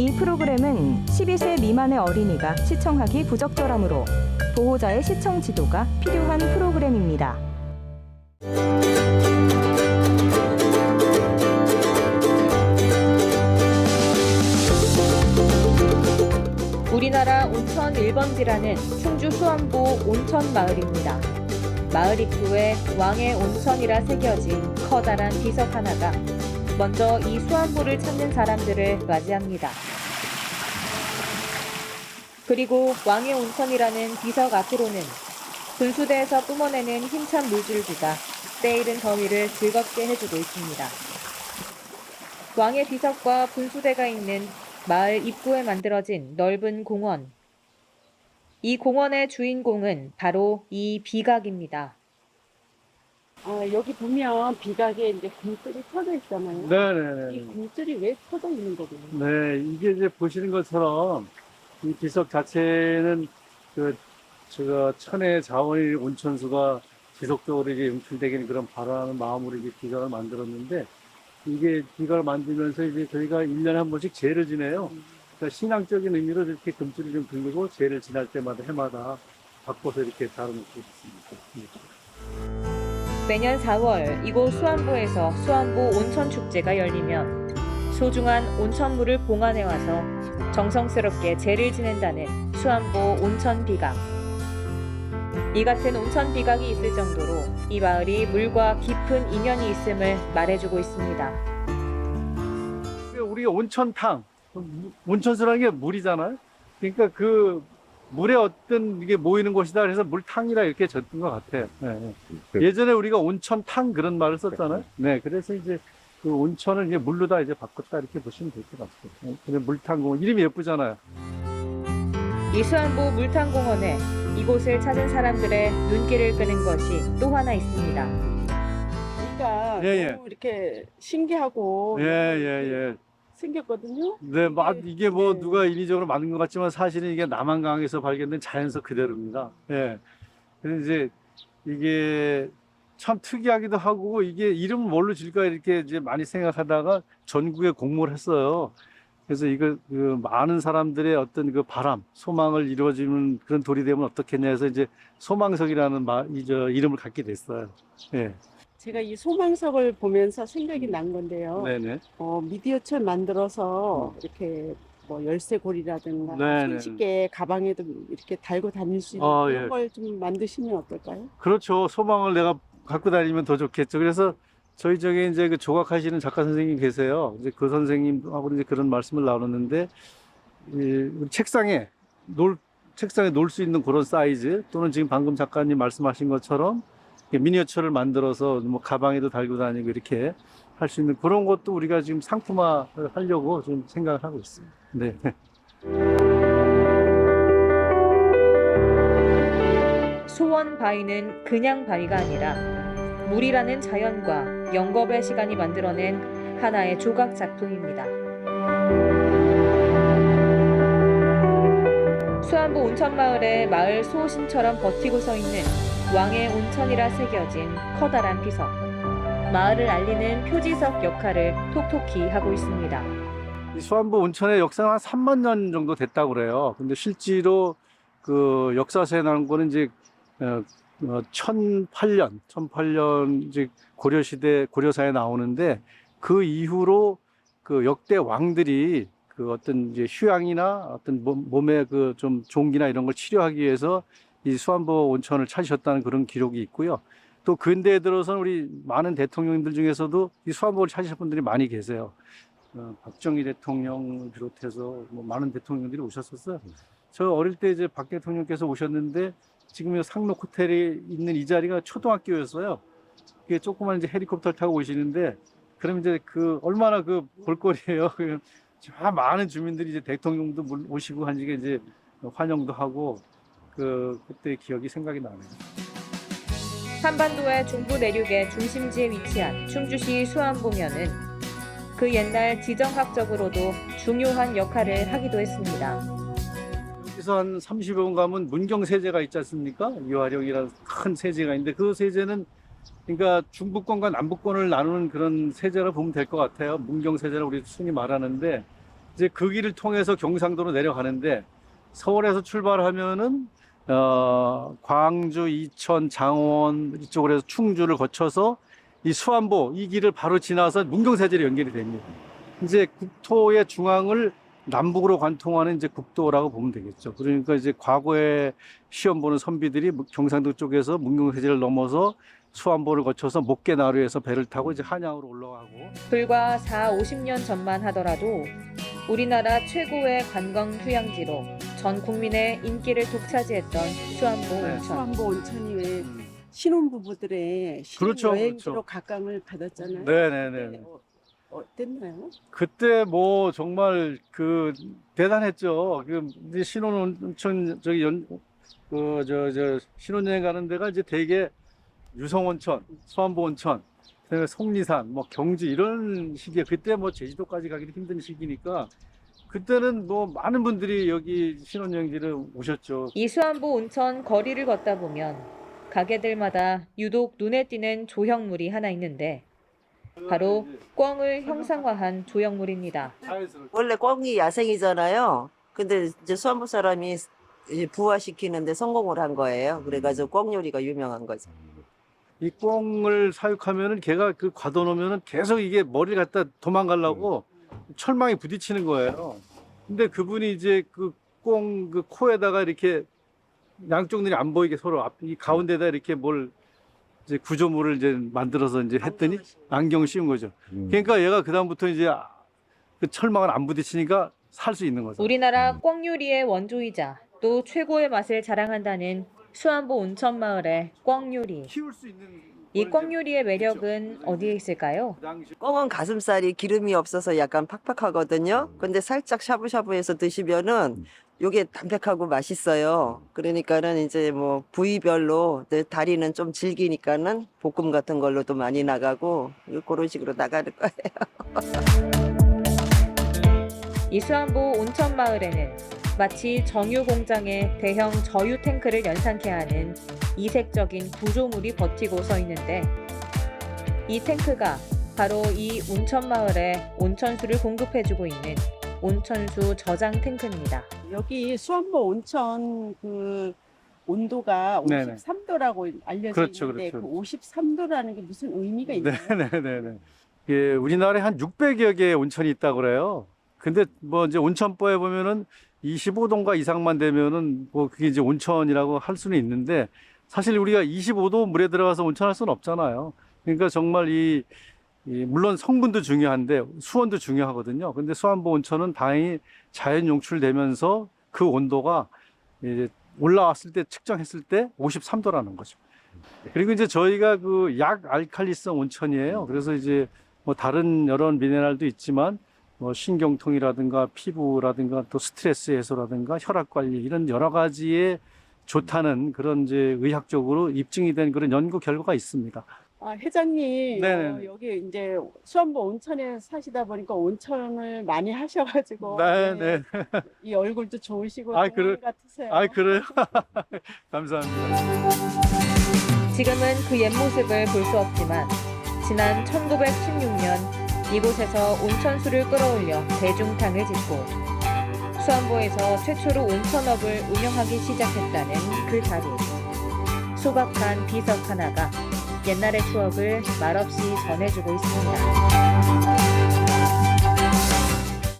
이 프로그램은 12세 미만의 어린이가 시청하기 부적절하므로 보호자의 시청 지도가 필요한 프로그램입니다. 우리나라 온천 1번지라는 충주 수안보 온천 마을입니다. 마을 입구에 왕의 온천이라 새겨진 커다란 비석 하나가 먼저 이 수안보를 찾는 사람들을 맞이합니다. 그리고 왕의 온천이라는 비석 앞으로는 분수대에서 뿜어내는 힘찬 물줄기가 때이른 더위를 즐겁게 해주고 있습니다. 왕의 비석과 분수대가 있는 마을 입구에 만들어진 넓은 공원. 이 공원의 주인공은 바로 이 비각입니다. 아, 여기 보면 비각에 이제 금줄이 쳐져 있잖아요. 이 네네네. 금줄이 왜 쳐져 있는 거예요? 네, 이게 이제 보시는 것처럼 이 비석 자체는 그, 저, 천의 자원이 온천수가 지속적으로 이제 연출되기는 그런 바라는 마음으로 이제 비각을 만들었는데 이게 비각을 만들면서 이제 저희가 1년에 한 번씩 제를 지내요. 그러니까 신앙적인 의미로 이렇게 금줄을 좀 들고 제를 지날 때마다 해마다 바꿔서 이렇게 달아놓고 있습니다. 예. 매년 4월 이곳 수안보에서 수안보 온천 축제가 열리면 소중한 온천물을 봉안해 와서 정성스럽게 제를 지낸다는 수안보 온천 비각. 이 같은 온천 비각이 있을 정도로 이 마을이 물과 깊은 인연이 있음을 말해주고 있습니다. 우리가 온천탕, 온천수라는 게 물이잖아요. 그러니까 그 물에 어떤 이게 모이는 곳이다 그래서 물탕이라 이렇게 졌던 것 같아요. 네, 네. 예전에 우리가 온천탕 그런 말을 썼잖아요. 네, 그래서 이제 그 온천을 이제 물로 다 이제 바꿨다 이렇게 보시면 될 것 같아요. 네, 근데 물탕공 이름이 예쁘잖아요. 이 수안보 물탕공원에 이곳을 찾은 사람들의 눈길을 끄는 것이 또 하나 있습니다. 그러니까 예, 예. 너무 이렇게 신기하고 예, 예, 예. 생겼거든요. 네, 막 이게- 이게 뭐 네. 누가 인위적으로 만든 것 같지만 사실은 이게 남한강에서 발견된 자연석 그대로입니다. 예. 그래서 이제 이게 참 특이하기도 하고 이게 이름 뭘로 질까 이렇게 이제 많이 생각하다가 전국에 공모를 했어요. 그래서 이거 그 많은 사람들의 어떤 그 바람, 소망을 이루어지는 그런 돌이 되면 어떻겠냐 해서 이제 소망석이라는 마, 이저 이름을 갖게 됐어요. 예. 제가 이 소망석을 보면서 생각이 난 건데요. 네네. 어, 미디어철 만들어서 이렇게 뭐 열쇠고리라든가 네, 네, 손쉽게 가방에도 이렇게 달고 다닐 수 있는 아, 그런 예. 걸 좀 만드시면 어떨까요? 그렇죠. 소망을 내가 갖고 다니면 더 좋겠죠. 그래서 저희 저기 이제 그 조각하시는 작가 선생님 계세요. 이제 그 선생님하고 이제 그런 말씀을 나눴는데, 이 책상에 놀, 책상에 놓을 수 있는 그런 사이즈 또는 지금 방금 작가님 말씀하신 것처럼 미니어처를 만들어서 뭐 가방에도 달고 다니고 이렇게 할 수 있는 그런 것도 우리가 지금 상품화를 하려고 좀 생각을 하고 있습니다. 네. 소원 바위는 그냥 바위가 아니라 물이라는 자연과 영겁의 시간이 만들어낸 하나의 조각 작품입니다. 수안보 온천마을의 마을 수호신처럼 버티고 서 있는 왕의 온천이라 새겨진 커다란 비석. 마을을 알리는 표지석 역할을 톡톡히 하고 있습니다. 이 수안보 온천의 역사가 한 3만 년 정도 됐다고 그래요. 근데 실제로 그 역사서에 나온 거는 이제 어, 어, 1008년, 1008년 이제 고려 시대 고려사에 나오는데 그 이후로 그 역대 왕들이 그 어떤 이제 휴양이나 어떤 몸, 몸의 그 좀 종기나 이런 걸 치료하기 위해서 이 수안보 온천을 찾으셨다는 그런 기록이 있고요. 또 근대에 들어서는 우리 많은 대통령들 중에서도 이 수안보를 찾으신 분들이 많이 계세요. 어, 박정희 대통령을 비롯해서 뭐 많은 대통령들이 오셨었어요. 저 어릴 때 이제 박 대통령께서 오셨는데 지금 이 상록 호텔에 있는 이 자리가 초등학교였어요. 그게 조그만 이제 헬리콥터를 타고 오시는데 그럼 이제 그 얼마나 그 볼거리예요. 그저 많은 주민들이 이제 대통령도 물- 오시고 하니까 이제 환영도 하고 그 그때 기억이 생각이 나네요. 한반도의 중부 내륙의 중심지에 위치한 충주시 수안보면은 그 옛날 지정학적으로도 중요한 역할을 하기도 했습니다. 여기서 한 30여 분 가면 문경 세제가 있지 않습니까? 이화령이라는 큰 세제가 있는데 그 세제는 그러니까 중부권과 남부권을 나누는 그런 세제라 보면 될 것 같아요. 문경 세제라 우리 순히 말하는데 이제 그 길을 통해서 경상도로 내려가는데 서울에서 출발하면은 어, 광주, 이천, 장원 이쪽으로 해서 충주를 거쳐서 이 수안보 이 길을 바로 지나서 문경세제로 연결이 됩니다. 이제 국토의 중앙을 남북으로 관통하는 이제 국도라고 보면 되겠죠. 그러니까 이제 과거에 시험 보는 선비들이 경상도 쪽에서 문경세제를 넘어서 수안보를 거쳐서 목계나루에서 배를 타고 이제 한양으로 올라가고 불과 4, 50년 전만 하더라도 우리나라 최고의 관광 휴양지로 전 국민의 인기를 독차지했던 수안보 네. 온천. 수안보 온천이 왜 신혼부부들의 그렇죠, 여행지로 그렇죠. 각광을 받았잖아요. 네네네. 어, 어땠나요? 그때 뭐 정말 그 대단했죠. 그 이제 신혼 온천 저기 연그저 저 신혼여행 가는 데가 이제 대개 유성 온천, 수안보 온천, 그다음에 속리산, 뭐 경주 이런 시기에 그때 뭐 제주도까지 가기도 힘든 시기니까 그때는 뭐 많은 분들이 여기 신혼여행지를 오셨죠. 이 수안보 온천 거리를 걷다 보면 가게들마다 유독 눈에 띄는 조형물이 하나 있는데 바로 꿩을 형상화한 조형물입니다. 자연스럽게. 원래 꿩이 야생이잖아요. 근데 이제 수안부 사람이 부화시키는데 성공을 한 거예요. 그래가지고 꿩 요리가 유명한 거죠. 이 꿩을 사육하면은 걔가 그 가둬놓으면은 계속 이게 머리를 갖다 도망가려고 철망에 부딪히는 거예요. 근데 그분이 이제 그꿩그 코에다가 이렇게 양쪽 눈이 안 보이게 서로 앞, 이 가운데다 이렇게 뭘 이제 구조물을 이제 만들어서 이제 했더니 안경 씌운 거죠. 그러니까 얘가 그다음부터 이제 아- 그 철망을 안 부딪히니까 살 수 있는 거죠. 우리나라 꿩 요리의 원조이자 또 최고의 맛을 자랑한다는 수안보 온천 마을의 꿩 요리. 키울 수 있는 이걸꿩 이제 요리의 매력은. 어디에 있을까요? 그 꿩은 가슴살이 기름이 없어서 약간 팍팍하거든요. 근데 살짝 샤브샤브해서 드시면은 요게 담백하고 맛있어요. 그러니까는 이제 뭐 부위별로 내 다리는 좀 질기니까는 볶음 같은 걸로도 많이 나가고 그런 식으로 나가는 거예요. 이 수안보 온천 마을에는 마치 정유 공장의 대형 저유 탱크를 연상케 하는 이색적인 구조물이 버티고 서 있는데 이 탱크가 바로 이 온천 마을에 온천수를 공급해주고 있는 온천수 저장 탱크입니다. 여기 수안보 온천 그 온도가 네네. 53도라고 알려져 그렇죠, 있는데 그렇죠. 그 53도라는 게 무슨 의미가 있나요? 네네네네. 예, 우리나라에 한 600여 개의 온천이 있다고 그래요. 근데 뭐 이제 온천법에 보면은 25도인가 이상만 되면은 뭐 그게 이제 온천이라고 할 수는 있는데 사실 우리가 25도 물에 들어가서 온천할 수는 없잖아요. 그러니까 정말 이, 이 물론 성분도 중요한데 수온도 중요하거든요. 근데 수안보 온천은 다행히 자연 용출되면서 그 온도가 이제 올라왔을 때 측정했을 때 53도라는 거죠. 그리고 이제 저희가 그 약 알칼리성 온천이에요. 그래서 이제 뭐 다른 여러 미네랄도 있지만 뭐 신경통이라든가 피부라든가 또 스트레스 해소라든가 혈압 관리 이런 여러 가지에 좋다는 그런 이제 의학적으로 입증이 된 그런 연구 결과가 있습니다. 아, 회장님 네네. 어, 여기 이제 수안보 온천에 사시다 보니까 온천을 많이 하셔가지고 네, 네, 네. 이 얼굴도 좋으시고 아, 동안 그래- 같으세요. 아, 그래요? 감사합니다. 지금은 그 옛 모습을 볼 수 없지만 지난 1916년 이곳에서 온천수를 끌어올려 대중탕을 짓고 수안보에서 최초로 온천업을 운영하기 시작했다는 그 자리. 소박한 비석 하나가 옛날의 추억을 말없이 전해주고 있습니다.